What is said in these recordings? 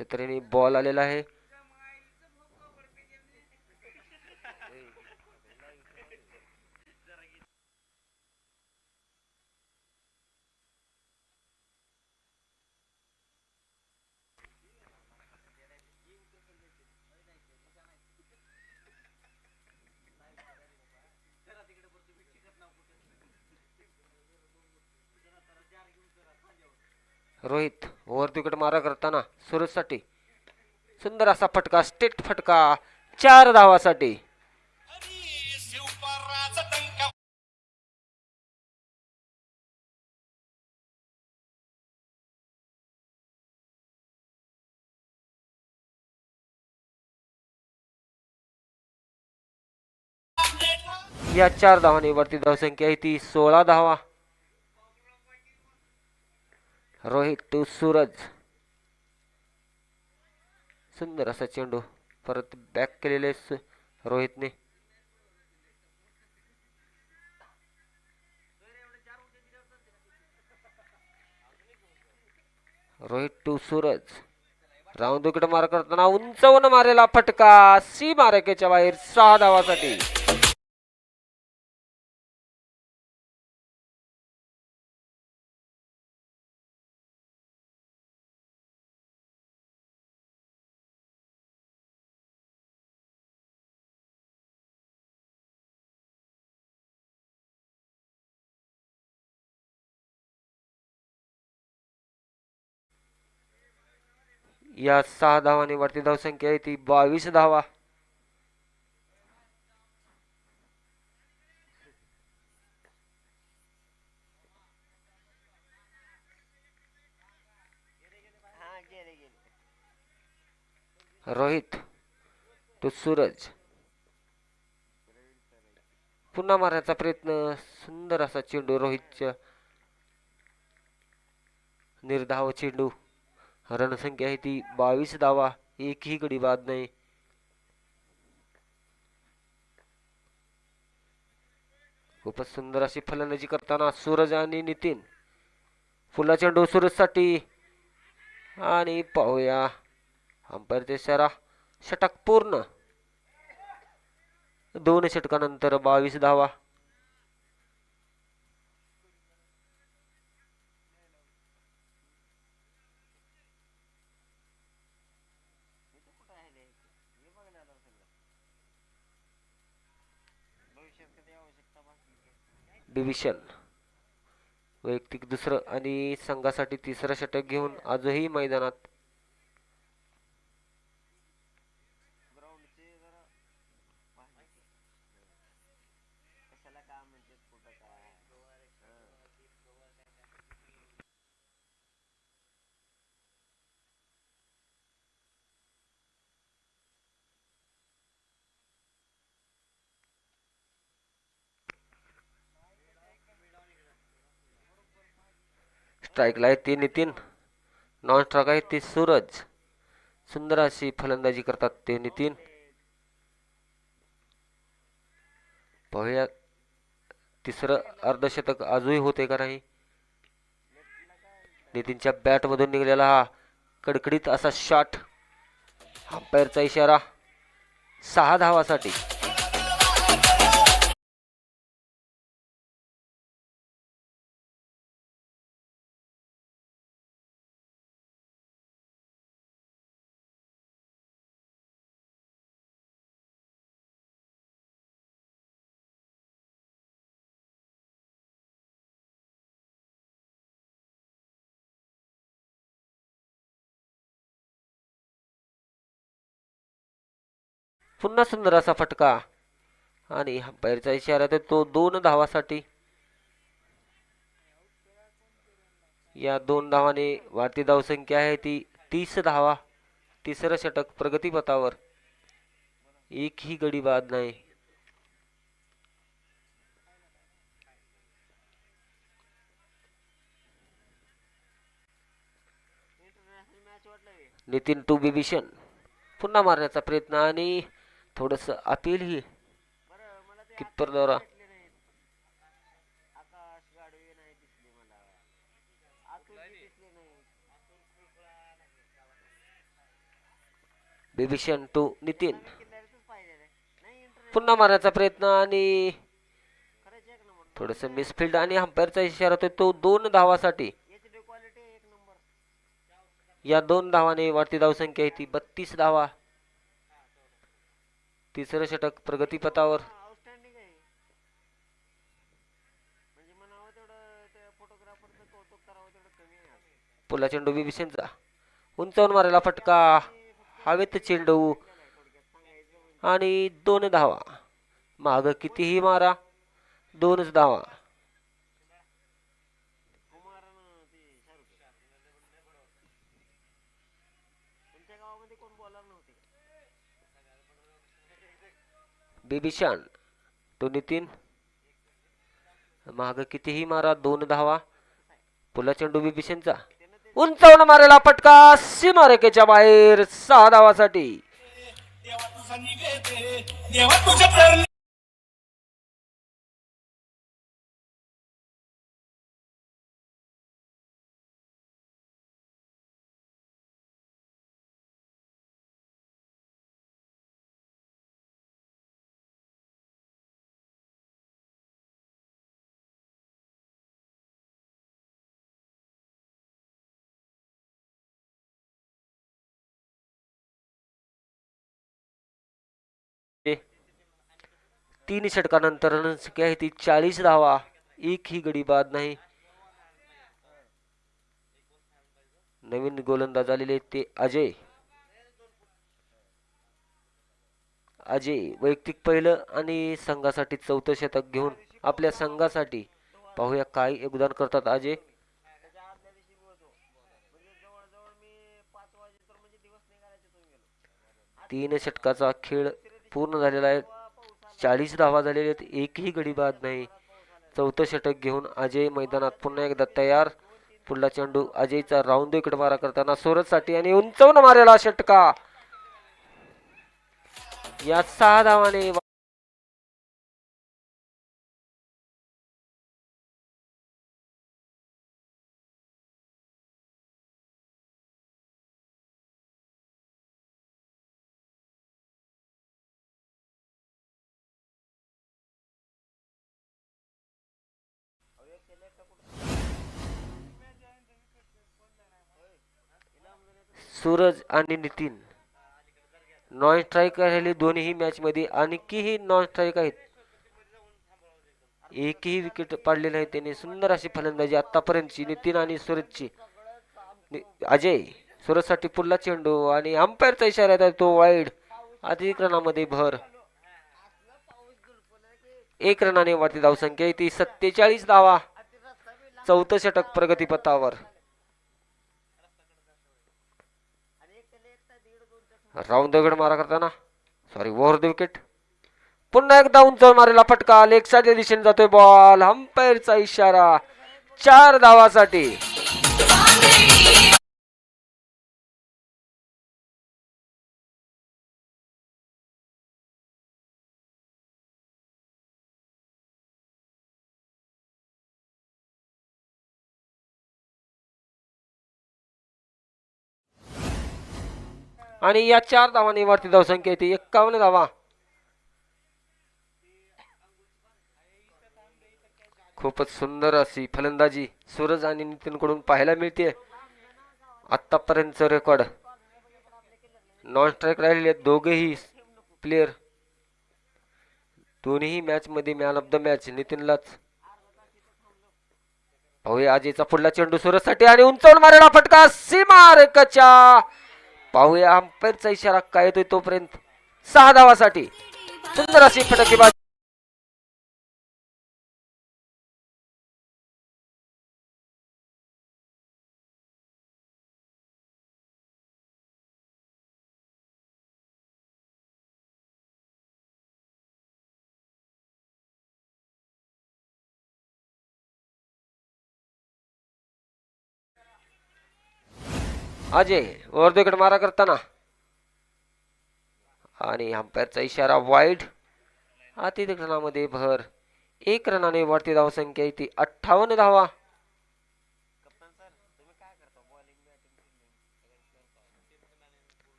अशा तऱ्हेने बॉल आलेला आहे. रोहित. ओव्हर तिकट मारा करताना सुरजसाठी सुंदर असा फटका स्टेट फटका चार धावासाठी. या चार धावांनी वरती धावसंख्या आहे ती सोळा धावा. रोहित टू सूरज. सुंदर असा चेंडू. परत बॅक केलेले रोहितने. Rohit to Suraj. Round wicket मार करताना उंचवून मारेला फटका. सी मारकेच्या बाहेर सहा धावासाठी. या सहा धावांनी वरती धावसंख्या आहे ती बावीस धावा. रोहित तो सूरज. पुन्हा मारण्याचा प्रयत्न सुंदर असा चेंडू रोहितच्या निर्धाव चेंडू. रणसंख्या आहे ती बावीस धावा एकही गडी बाद नाही. खूपच सुंदर अशी फलंदाजी करताना सूरज आणि नितीन फुलाच्या चेंडू सूरजसाठी आणि पाहूया अंपायरचे इशारा षटक पूर्ण. दोन षटकानंतर बावीस धावा डिव्हिशन वैयक्तिक दुसरं आणि संघासाठी तिसरं षटक घेऊन आजही मैदानात स्ट्राईकला आहे ते नितीन नॉन स्ट्राईक आहे ते सूरज. सुंदर अशी फलंदाजी करतात ते नितीन पाहूया तिसरं अर्धशतक आजही होते का नाही? नितीनच्या बॅट मधून निघालेला हा कडकडीत असा शॉट अंपायरचा इशारा. सहा धावासाठी. पुन्हा सुंदर असा फटका. आणि अंपायरचा इशारा तर तो दोन धावासाठी. या दोन धावाने वाढती धावसंख्या आहे ती तीस धावा तिसरं षटक प्रगतीपथावर. एकही गडी बाद नाही. नितीन टू बिभीषण पुन्हा मारण्याचा प्रयत्न आणि थोडस अपील ही. किप्पर द्वारा बिभीषण टू नितीन. पुन्हा मारण्याचा प्रयत्न आणि थोडस मिसफिल्ड आणि हंपायरचा इशारा तो दोन धावासाठी. या दोन धावाने वाढती धावसंख्या आहे ती. बत्तीस धावा. कमी आहे आज. पुला चेंडू बिभीषणचा उंचावून मारायला फटका. हवेत चेंडू. आणि दोन धावा. माग कितीही मारा दोनच धावा. बिबिशान तो नितीन. माग कितीही मारा दोन धावा. पुला चेंडू बिबिशनचा उंचावून मारेला फटका सीमारेखेच्या बाहेर सहा धावासाठी. तीन षटकानंतर रनसंख्या आहे ती चाळीस धावा. एक ही गडी बाद नाही. नवीन गोलंदाज आलेले ते अजय. अजय वैयक्तिक पहिलं आणि संघासाठी चौथं शतक घेऊन आपल्या संघासाठी पाहूया काय योगदान करतात अजय. तीन षटकाचा खेळ पूर्ण झालेला आहे. चाळीस धावा झालेले आहेत. एकही गडी बाद नाही. चौथं षटक घेऊन अजय मैदानात पुन्हा एकदा तयार. पुढला चेंडू अजयचा राऊंड इकडे मारा करताना साठी आणि उंचवून मारेला षटका. या सहा धावाने सूरज आणि नितीन. नॉन स्ट्राईक राहिली दोन्ही मॅचमध्ये आणखीही नॉन स्ट्राईक आहेत? एकही विकेट पाडले नाही त्याने. सुंदर अशी फलंदाजी आतापर्यंतची नितीन आणि सूरजची. अजय सूरजसाठी पुढला चेंडू आणि अंपायरचा इशारा येतात तो वाईड अधिक रनामध्ये भर. एक रनाने वाढती धावसंख्या. आहे ती सत्तेचाळीस धावा. चौथं षटक प्रगतीपथावर. राऊंड दगड मारा करताना. सॉरी ओव्हर द विकेट पुन्हा एकदा उंच मारेला फटका. लेगसाच्या दिशेने जातोय बॉल हंपायरचा इशारा. चार धावासाठी. आणि या चार धावांनी वरती धावसंख्या येते. एक्कावन्न धावा. खूपच सुंदर अशी फलंदाजी सूरज आणि नितीन कडून पाहायला मिळते. आतापर्यंतचं रेकॉर्ड नॉन स्ट्राईक राहिलेले दोघेही प्लेयर दोन्ही मॅच मध्ये मॅन ऑफ द मॅच नितीनलाच. पाहूया आजीचा पुढला चेंडू सुरजसाठी आणि उंचावून मारेला फटका. सीमा पाहूया अंपायरचा इशारा काय येतोय तोपर्यंत. सहा धावासाठी. सुंदर अशी फटकेबाजी अजय वर विकेट मारा करताना. आणि अंपायरचा इशारा वाईड अति भर. एक रनाने वाढती धावसंख्या येते अठ्ठावन्न धावा.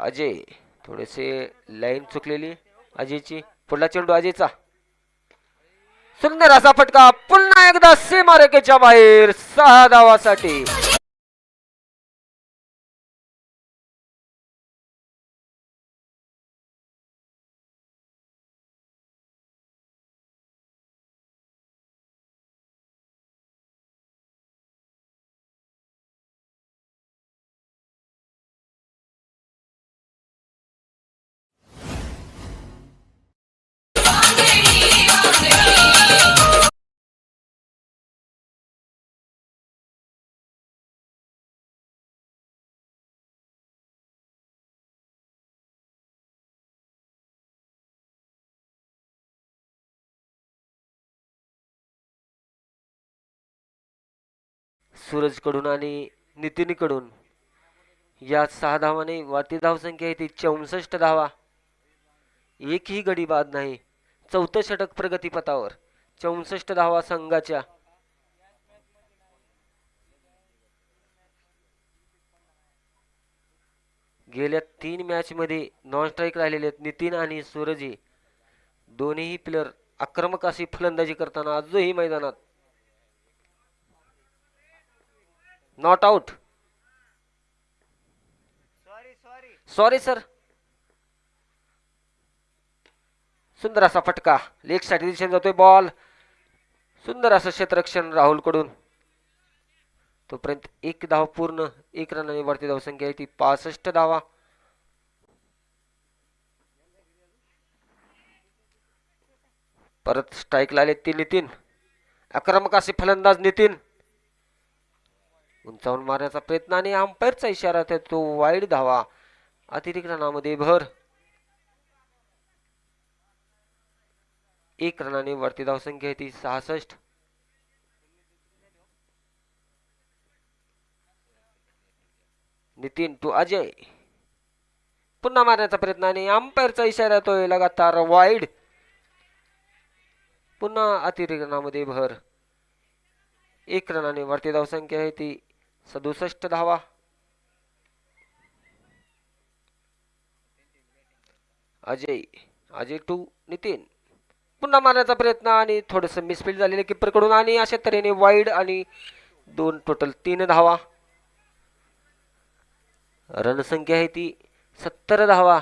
अजय थोडेसे लाईन चुकलेली अजयची पुढला चेंडू अजयचा सुंदर असा फटका पुन्हा एकदा सीमारेखेच्या बाहेर. सहा धावासाठी. सूरजकडून आणि नितीनकडून. या सहा धावाने वाती धावसंख्या आहे ती चौसष्ट धावा. एकही गडी बाद नाही. चौथं षटक प्रगतीपथावर चौसष्ट धावा संघाच्या. गेल्या तीन मॅचमध्ये नॉन स्ट्राईक राहिलेले आहेत. नितीन आणि सूरज. हे दोन्हीही प्लेअर आक्रमक अशी फलंदाजी करताना आजही मैदानात not out sorry sorry sorry sir सुंदर असा फटका. लेगसाठी दिशेने जातोय बॉल सुंदर असं क्षेत्ररक्षण राहुलकडून तोपर्यंत एक धाव पूर्ण एक रनाने वरती धावसंख्या आहे ती पासष्ट धावा. परत स्ट्राईकला आले ती नितीन. आक्रमक असे फलंदाज नितीन. उंचावून मारण्याचा प्रयत्न आणि अंपायरचा इशारा त्या तो वाईड धावा. अतिरिक्त रनामध्ये भर. एक रनाने वरती धावसंख्या आहे ती सहासष्ट. नितीन टू अजय. पुन्हा मारण्याचा प्रयत्न आणि अंपायरचा इशारा येतोय लगातार वाईड. पुन्हा अतिरिक्त रनामध्ये भर. एक रनाने वरती धावसंख्या आहे ती सदुसष्ट धावा. अजय अजय टू नितीन. पुन्हा मारण्याचा प्रयत्न आणि थोडंसं मिसफील्ड झालेलं keeper कडून आणि अशा तऱ्हेने वाईड आणि दोन टोटल तीन धावा. रणसंख्या आहे ती सत्तर धावा.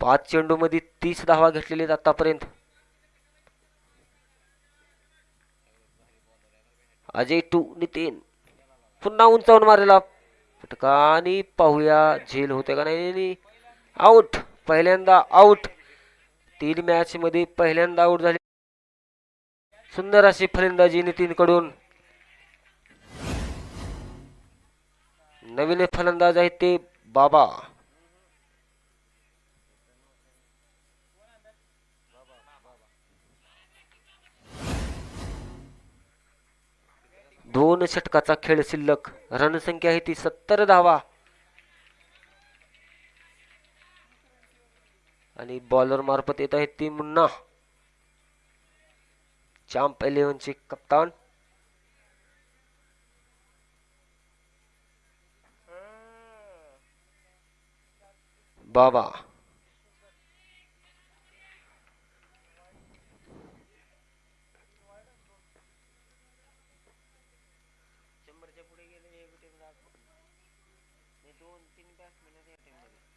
पाच चेंडूमध्ये तीस धावा घेतलेले आहेत आतापर्यंत. अजय टू नितीन. पुन्हा उंचावून मारलेला. फटका आणि पाहूया झेल होते का नाही आउट पहिल्यांदा आउट तीन मॅच मध्ये पहिल्यांदा आउट झाले. सुंदर अशी फलंदाजी नितीन कडून नवीन फलंदाज आहेत ते बाबा. दोन षटकाचा खेळ शिल्लक. रणसंख्या आहे ती सत्तर धावा. आणि बॉलर मार्फत येत आहे ती मुन्ना. चॅम्प इलेव्हनचे कप्तान. बाबा.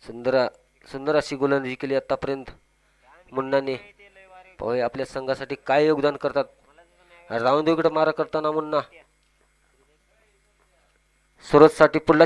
सुंदर सुंदर अशी गोलंदाजी केली आतापर्यंत. मुन्नाने. ते पाहूया आपल्या संघासाठी काय योगदान करतात. राऊंड इकडे मारा करताना मुन्ना. सुरतसाठी पुढला